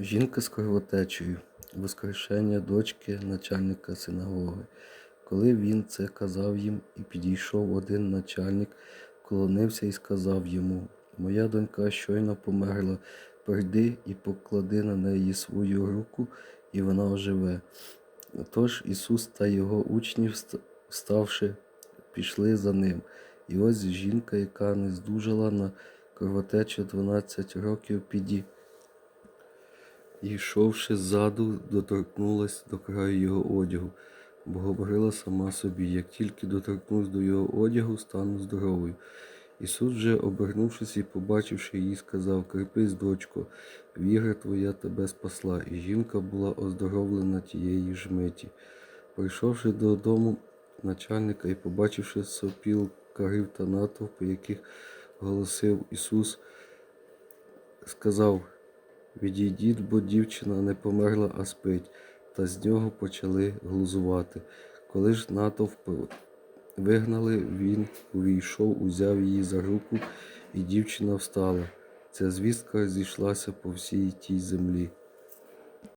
Жінка з кровотечею, воскрешення дочки начальника синагоги. Коли він це казав їм, і підійшов один начальник, вклонився і сказав йому: Моя донька щойно померла, прийди і поклади на неї свою руку, і вона оживе. Тож Ісус та його учні, вст- вставши, пішли за ним. І ось жінка, яка не здужала на кровотечу 12 років, піді. Йшовши ззаду, доторкнулась до краю його одягу, бо говорила сама собі, як тільки доторкнусь до його одягу, стану здоровою. Ісус же, обернувшись і побачивши її, сказав: Крепись, дочко, віра твоя тебе спасла. І жінка була оздоровлена тієї ж миті. Прийшовши додому начальника і побачивши сопіл, карів та натовпи, яких голосив Ісус, сказав: Відійдіть, бо дівчина не померла, а спить. Та з нього почали глузувати. Коли ж натовп вигнали, він увійшов, узяв її за руку, і дівчина встала. Ця звістка зійшлася по всій тій землі.